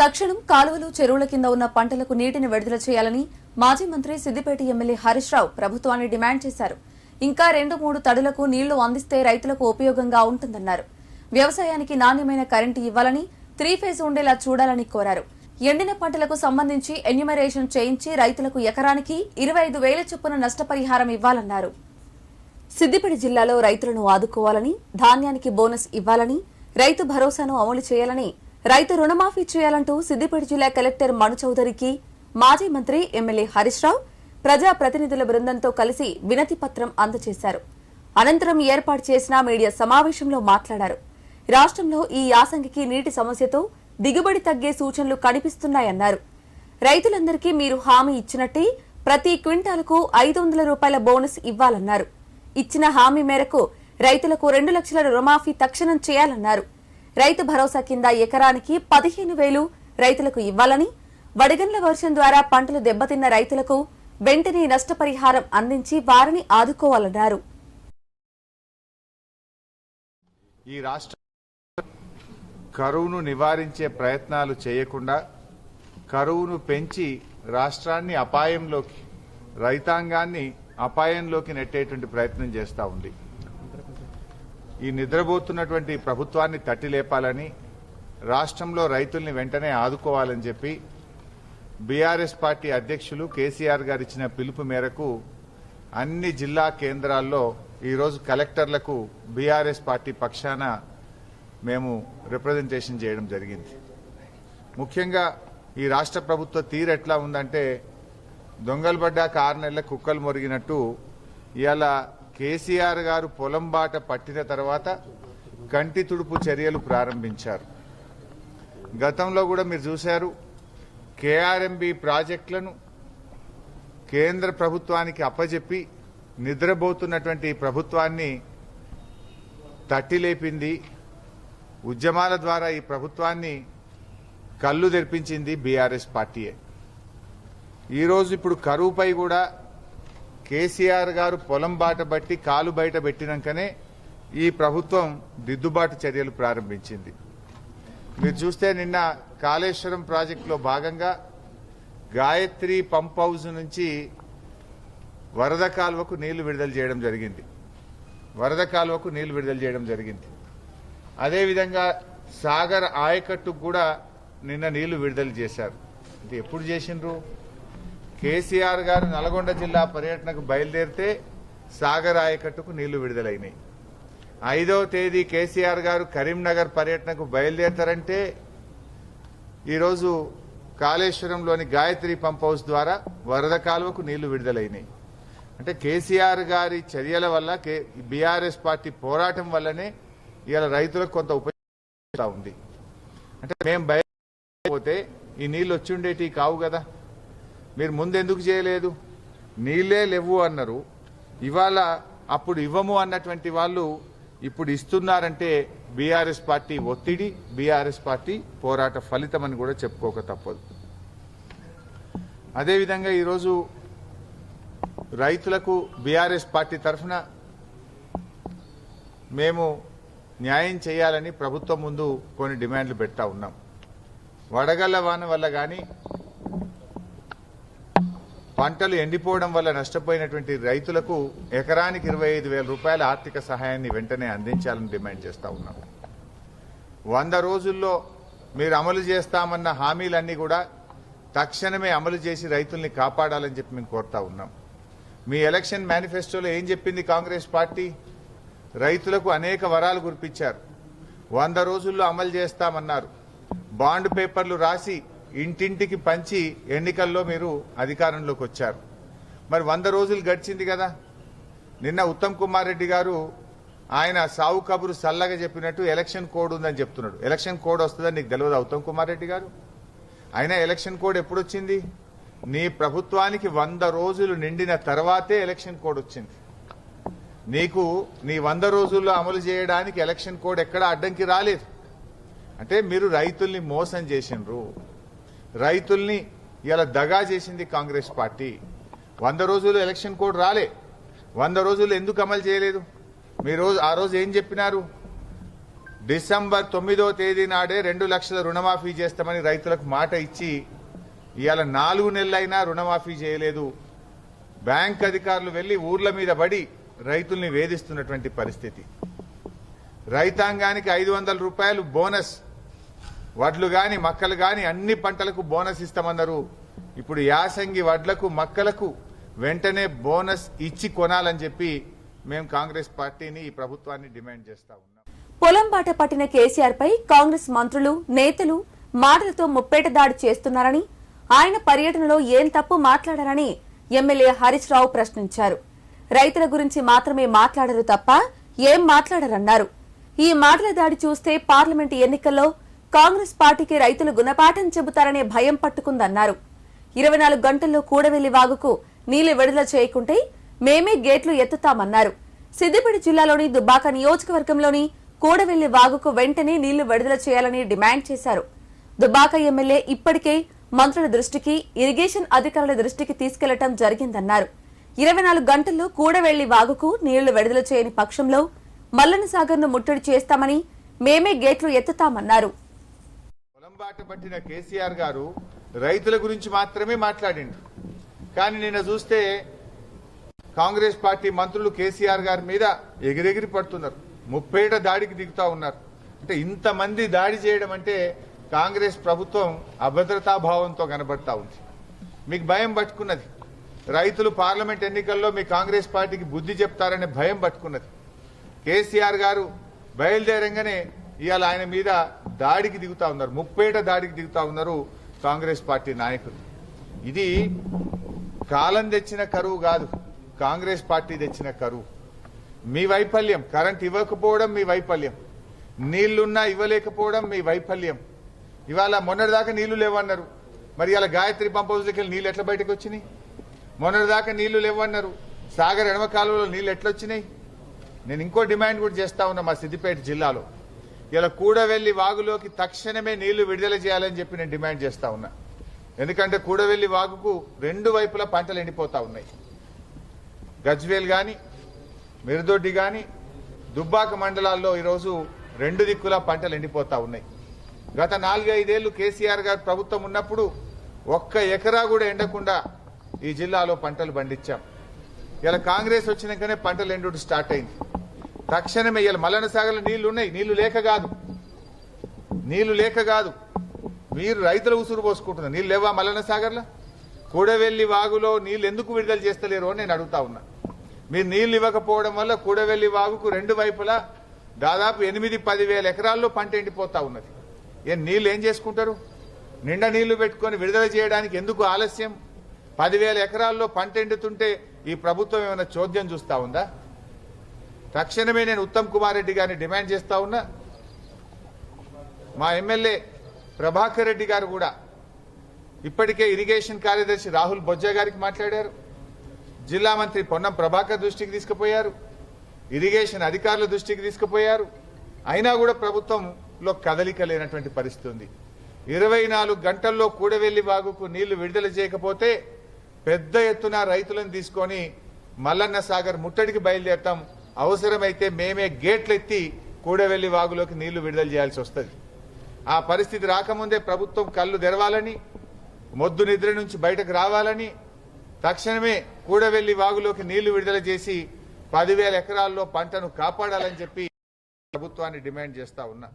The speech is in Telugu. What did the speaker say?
తక్షణం కాలువలు చెరువుల కింద ఉన్న పంటలకు నీటిని విడుదల చేయాలని మాజీ మంత్రి సిద్దిపేట ఎమ్మెల్యే హరీష్ రావు ప్రభుత్వాన్ని డిమాండ్ చేశారు. ఇంకా రెండు మూడు తడులకు నీళ్ళు అందిస్తే రైతులకు ఉపయోగంగా ఉంటుందన్నారు. వ్యవసాయానికి నాణ్యమైన కరెంటు ఇవ్వాలని త్రీ ఫేజ్ ఉండేలా చూడాలని కోరారు. ఎండిన పంటలకు సంబంధించి ఎన్యుమరేషన్ చేయించి రైతులకు ఎకరానికి ఇరవై ఐదు వేల చొప్పున నష్టపరిహారం ఇవ్వాలన్నారు. సిద్దిపేట జిల్లాలో రైతులను ఆదుకోవాలని ధాన్యానికి బోనస్ ఇవ్వాలని రైతు భరోసాను అమలు చేయాలని రైతు రుణమాఫీ చేయాలంటూ సిద్దిపేట జిల్లా కలెక్టర్ మను చౌదరికి మాజీ మంత్రి ఎమ్మెల్యే హరీష్ రావు ప్రజా ప్రతినిధుల బృందంతో కలిసి వినతి పత్రం అందజేశారు. అనంతరం ఏర్పాటు చేసిన మీడియా సమావేశంలో మాట్లాడారు. రాష్ట్రంలో ఈ యాసంగికి నీటి సమస్యతో దిగుబడి తగ్గే సూచనలు కనిపిస్తున్నాయన్నారు. రైతులందరికీ మీరు హామీ ఇచ్చినట్టే ప్రతి క్వింటాలకు ఐదు వందల రూపాయల బోనస్ ఇవ్వాలన్నారు. ఇచ్చిన హామీ మేరకు రైతులకు రెండు లక్షల రుణమాఫీ తక్షణం చేయాలన్నారు. రైతు భరోసా కింద ఎకరానికి పదిహేను వేలు రైతులకు ఇవ్వాలని వడగండ్ల వర్షం ద్వారా పంటలు దెబ్బతిన్న రైతులకు వెంటనే నష్టపరిహారం అందించి వారిని ఆదుకోవాలన్నారు. ఈ రాష్ట్ర కరువును నివారించే ప్రయత్నాలు చేయకుండా కరువును పెంచి రాష్ట్రాన్ని అపాయంలోకి రైతాంగాన్ని అపాయంలోకి నెట్టేటువంటి ప్రయత్నం చేస్తూ ఉంది. ఈ నిద్రపోతున్నటువంటి ప్రభుత్వాన్ని తట్టి లేపాలని రాష్ట్రంలో రైతుల్ని వెంటనే ఆదుకోవాలని చెప్పి బీఆర్ఎస్ పార్టీ అధ్యక్షులు కేసీఆర్ గారు ఇచ్చిన పిలుపు మేరకు అన్ని జిల్లా కేంద్రాల్లో ఈరోజు కలెక్టర్లకు బీఆర్ఎస్ పార్టీ పక్షాన మేము రిప్రజెంటేషన్ చేయడం జరిగింది. ముఖ్యంగా ఈ రాష్ట్ర ప్రభుత్వ తీరు ఎట్లా ఉందంటే దొంగలు పడ్డాక ఆరు నెలల కుక్కలు మొరిగినట్టు ఇవాళ కేసీఆర్ గారు పొలం బాట పట్టిన తర్వాత కంటి తుడుపు చర్యలు ప్రారంభించారు. గతంలో కూడా మీరు చూశారు కేఆర్ఎంబి ప్రాజెక్టులను కేంద్ర ప్రభుత్వానికి అప్పజెప్పి నిద్రపోతున్నటువంటి ప్రభుత్వాన్ని తట్టిలేపింది ఉద్యమాల ద్వారా ఈ ప్రభుత్వాన్ని కళ్ళు తెరిపించింది బీఆర్ఎస్ పార్టీయే. ఈరోజు ఇప్పుడు కరువుపై కూడా కేసీఆర్ గారు పొలం బాట బట్టి కాలు బయట పెట్టినాకనే ఈ ప్రభుత్వం దిద్దుబాటు చర్యలు ప్రారంభించింది. మీరు చూస్తే నిన్న కాళేశ్వరం ప్రాజెక్టులో భాగంగా గాయత్రి పంప్ హౌస్ నుంచి వరద కాలువకు నీళ్ళు విడుదల చేయడం జరిగింది. వరద కాలువకు నీళ్ళు విడుదల చేయడం జరిగింది. అదేవిధంగా సాగర్ ఆయకట్టుకు కూడా నిన్న నీళ్ళు విడుదల చేశారు. ఇది ఎప్పుడు చేసిండ్రు? కేసీఆర్ గారు నల్గొండ జిల్లా పర్యటనకు బయలుదేరితే సాగర్ ఆయకట్టుకు నీళ్ళు విడుదలైనాయి. ఐదవ తేదీ కేసీఆర్ గారు కరీంనగర్ పర్యటనకు బయలుదేరతారంటే ఈరోజు కాళేశ్వరంలోని గాయత్రి పంప్ హౌస్ ద్వారా వరద కాలువకు నీళ్ళు విడుదలైనాయి. అంటే కేసీఆర్ గారి చర్యల వల్ల బీఆర్ఎస్ పార్టీ పోరాటం వల్లనే ఇవాళ రైతులకు కొంత ఉపయోగిస్తూ ఉంది. అంటే మేము బయటపోతే ఈ నీళ్ళు వచ్చి కావు కదా. మీరు ముందు ఎందుకు చేయలేదు? నీళ్ళే లేవు అన్నారు. ఇవాళ అప్పుడు ఇవ్వము అన్నటువంటి వాళ్ళు ఇప్పుడు ఇస్తున్నారంటే బీఆర్ఎస్ పార్టీ ఒత్తిడి బీఆర్ఎస్ పార్టీ పోరాట ఫలితం అని కూడా చెప్పుకోక తప్పదు. అదేవిధంగా ఈరోజు రైతులకు బీఆర్ఎస్ పార్టీ తరఫున మేము న్యాయం చేయాలని ప్రభుత్వం ముందు కొన్ని డిమాండ్లు పెడతా ఉన్నాం. వడగళ్ళ వాన వల్ల కానీ పంటలు ఎండిపోవడం వల్ల నష్టపోయినటువంటి రైతులకు ఎకరానికి ఇరవై ఐదు వేల రూపాయల ఆర్థిక సహాయాన్ని వెంటనే అందించాలని డిమాండ్ చేస్తా ఉన్నాం. వంద రోజుల్లో మీరు అమలు చేస్తామన్న హామీలన్నీ కూడా తక్షణమే అమలు చేసి రైతుల్ని కాపాడాలని చెప్పి మేము కోరుతా ఉన్నాం. మీ ఎలక్షన్ మేనిఫెస్టోలో ఏం చెప్పింది కాంగ్రెస్ పార్టీ? రైతులకు అనేక వరాలు కురిపించారు. వంద రోజుల్లో అమలు చేస్తామన్నారు. బాండ్ పేపర్లు రాసి ఇంటింటికి పంచి ఎన్నికల్లో మీరు అధికారంలోకి వచ్చారు. మరి వంద రోజులు గడిచింది కదా. నిన్న ఉత్తమ్ కుమార్ రెడ్డి గారు ఆయన సావు కబురు సల్లగా చెప్పినట్టు ఎలక్షన్ కోడ్ ఉందని చెప్తున్నాడు. ఎలక్షన్ కోడ్ వస్తుందని నీకు తెలియదు ఉత్తమ్ కుమార్ రెడ్డి గారు? అయినా ఎలక్షన్ కోడ్ ఎప్పుడు వచ్చింది నీ ప్రభుత్వానికి వంద రోజులు నిండిన తర్వాతే ఎలక్షన్ కోడ్ వచ్చింది. నీకు నీ వంద రోజుల్లో అమలు చేయడానికి ఎలక్షన్ కోడ్ ఎక్కడ అడ్డంకి రాలేదు. అంటే మీరు రైతుల్ని మోసం చేసిండ్రు. రైతుల్ని ఇలా దగా చేసింది కాంగ్రెస్ పార్టీ. వంద రోజులు ఎలక్షన్ కోడ్ రాలే. వంద రోజులు ఎందుకు అమలు చేయలేదు? మీరు రోజు ఆ రోజు ఏం చెప్పినారు? డిసెంబర్ తొమ్మిదో తేదీ నాడే రెండు లక్షల రుణమాఫీ చేస్తామని రైతులకు మాట ఇచ్చి ఇవాళ నాలుగు నెలలైనా రుణమాఫీ చేయలేదు. బ్యాంక్ అధికారులు వెళ్ళి ఊర్ల మీద పడి రైతుల్ని వేధిస్తున్నటువంటి పరిస్థితి. రైతాంగానికి ఐదు వందల రూపాయలు బోనస్ వడ్లు గాని మక్కలు గాని అన్ని పంటలకు బోనస్ ఇస్తామన్నారు. ఇప్పుడు యాసంగి వడ్లకు మక్కలకు వెంటనే బోనస్ ఇచ్చి కొనాలని చెప్పి మేము కాంగ్రెస్ పార్టీని ఈ ప్రభుత్వాన్ని డిమాండ్ చేస్తా ఉన్నాం. పొలం బాట పట్టిన కేసీఆర్ పై కాంగ్రెస్ మంత్రులు నేతలు మాటలతో ముప్పేట దాడి చేస్తున్నారని ఆయన పర్యటనలో ఏం తప్పు మాట్లాడారని ఎమ్మెల్యే హరీష్ రావు ప్రశ్నించారు. రైతుల గురించి మాత్రమే మాట్లాడరు తప్ప ఏం మాట్లాడరన్నారు. ఈ మాటల దాడి చూస్తే పార్లమెంటు ఎన్నికల్లో కాంగ్రెస్ పార్టీకి రైతులు గుణపాఠం చెబుతారనే భయం పట్టుకుందన్నారు. ఇరవై నాలుగు గంటల్లో కూడవెల్లి వాగుకు నీళ్ళు విడుదల చేయకుంటే మేమే గేట్లు ఎత్తుతామన్నారు. సిద్దిపేట జిల్లాలోని దుబ్బాక నియోజకవర్గంలోని కూడవెల్లి వాగుకు వెంటనే నీళ్ళు విడుదల చేయాలని డిమాండ్ చేశారు. దుబ్బాక ఎమ్మెల్యే ఇప్పటికే మంత్రుల దృష్టికి ఇరిగేషన్ అధికారుల దృష్టికి తీసుకెళ్ళటం జరిగిందన్నారు. ఇరవై నాలుగు గంటల్లో కూడవెళ్ళి వాగుకు నీళ్ళు విడుదల చేయని పక్షంలో మల్లన్న ముట్టడి చేస్తామని మేమే గేట్లు ఎత్తుతామన్నారు. బాట పట్టిన కేసీఆర్ గారు రైతుల గురించి మాత్రమే మాట్లాడిండు. కానీ నిన్న చూస్తే కాంగ్రెస్ పార్టీ మంత్రులు కేసీఆర్ గారి మీద ఎగిరెగిరి పడుతున్నారు. ముప్పేట దాడికి దిగుతా ఉన్నారు. అంటే ఇంతమంది దాడి చేయడం అంటే కాంగ్రెస్ ప్రభుత్వం అభద్రతా భావంతో కనబడతా ఉంది. మీకు భయం పట్టుకున్నది. రైతులు పార్లమెంట్ ఎన్నికల్లో మీ కాంగ్రెస్ పార్టీకి బుద్ధి చెప్తారనే భయం పట్టుకున్నది. కేసీఆర్ గారు బయలుదేరంగానే ఇవాళ ఆయన మీద దాడికి దిగుతా ఉన్నారు. ముప్పేట దాడికి దిగుతా ఉన్నారు కాంగ్రెస్ పార్టీ నాయకులు. ఇది కాలం తెచ్చిన కరువు కాదు. కాంగ్రెస్ పార్టీ తెచ్చిన కరువు. మీ వైఫల్యం. కరెంట్ ఇవ్వకపోవడం మీ వైఫల్యం. నీళ్ళున్నా ఇవ్వలేకపోవడం మీ వైఫల్యం. ఇవాళ మొన్నటిదాకా నీళ్ళు లేవన్నారు. మరి ఇలా గాయత్రి పంప్ హౌస్లోకి నీళ్ళు ఎట్లా బయటకు వచ్చినాయి? మొన్నటిదాకా నీళ్ళు లేవన్నారు. సాగర్ ఎడమ కాలువలో నీళ్ళు ఎట్లా వచ్చినాయి నేను ఇంకో డిమాండ్ కూడా చేస్తా ఉన్నా మా సిద్దిపేట జిల్లాలో. ఇలా కూడవెల్లి వాగులోకి తక్షణమే నీళ్ళు విడుదల చేయాలని చెప్పి నేను డిమాండ్ చేస్తా ఉన్నా. ఎందుకంటే కూడవెల్లి వాగుకు రెండు వైపులా పంటలు ఎండిపోతా ఉన్నాయి. గజ్వేల్ గాని మిరుదొడ్డి గాని దుబ్బాక మండలాల్లో ఈరోజు రెండు దిక్కులా పంటలు ఎండిపోతా ఉన్నాయి. గత నాలుగైదేళ్ళు కేసీఆర్ గారు ప్రభుత్వం ఉన్నప్పుడు ఒక్క ఎకరా కూడా ఎండకుండా ఈ జిల్లాలో పంటలు పండించాం. ఇలా కాంగ్రెస్ వచ్చినాకనే పంటలు ఎండు స్టార్ట్ అయింది. తక్షణమే ఇలా మల్లన సాగర్లో నీళ్ళు ఉన్నాయి నీళ్ళు లేక కాదు. నీళ్ళు లేక కాదు. మీరు రైతుల ఉసురు పోసుకుంటున్నారు. నీళ్ళు లేవా మల్లన సాగర్లో? కూడవెల్లి వాగులో నీళ్ళు ఎందుకు విడుదల చేస్తలేరు అని నేను అడుగుతా ఉన్నా. మీరు నీళ్ళు ఇవ్వకపోవడం వల్ల కూడవెల్లి వాగుకు రెండు వైపులా దాదాపు ఎనిమిది పదివేల ఎకరాల్లో పంట ఎండిపోతా ఉన్నది. ఏ నీళ్ళు ఏం చేసుకుంటారు? నిండా నీళ్ళు పెట్టుకొని విడుదల చేయడానికి ఎందుకు ఆలస్యం? పదివేల ఎకరాల్లో పంట ఎండుతుంటే ఈ ప్రభుత్వం ఏమైనా చోద్యం చూస్తా ఉందా? తక్షణమే నేను ఉత్తమ్ కుమార్ రెడ్డి గారిని డిమాండ్ చేస్తా ఉన్నా. మా ఎమ్మెల్యే ప్రభాకర్ రెడ్డి గారు కూడా ఇప్పటికే ఇరిగేషన్ కార్యదర్శి రాహుల్ బొజ్జా గారికి మాట్లాడారు. జిల్లా మంత్రి పొన్నం ప్రభాకర్ దృష్టికి తీసుకుపోయారు. ఇరిగేషన్ అధికారుల దృష్టికి తీసుకుపోయారు. అయినా కూడా ప్రభుత్వంలో కదలిక లేనటువంటి పరిస్థితి ఉంది. ఇరవై నాలుగు గంటల్లో కూడవెల్లి వాగుకు నీళ్ళు విడుదల చేయకపోతే పెద్ద ఎత్తున రైతులను తీసుకొని మల్లన్న సాగర్ ముట్టడికి బయలుదేరతాం అవసరమైతే మేమే గేట్లు ఎత్తి కూడవెల్లి వాగులోకి నీళ్ళు విడుదల చేయాల్సి వస్తుంది. ఆ పరిస్థితి రాకముందే ప్రభుత్వం కళ్ళు తెరవాలని మొద్దు నిద్ర నుంచి బయటకు రావాలని తక్షణమే కూడవెల్లి వాగులోకి నీళ్ళు విడుదల చేసి పదివేల ఎకరాల్లో పంటను కాపాడాలని చెప్పి ప్రభుత్వాన్ని డిమాండ్ చేస్తా ఉన్నా.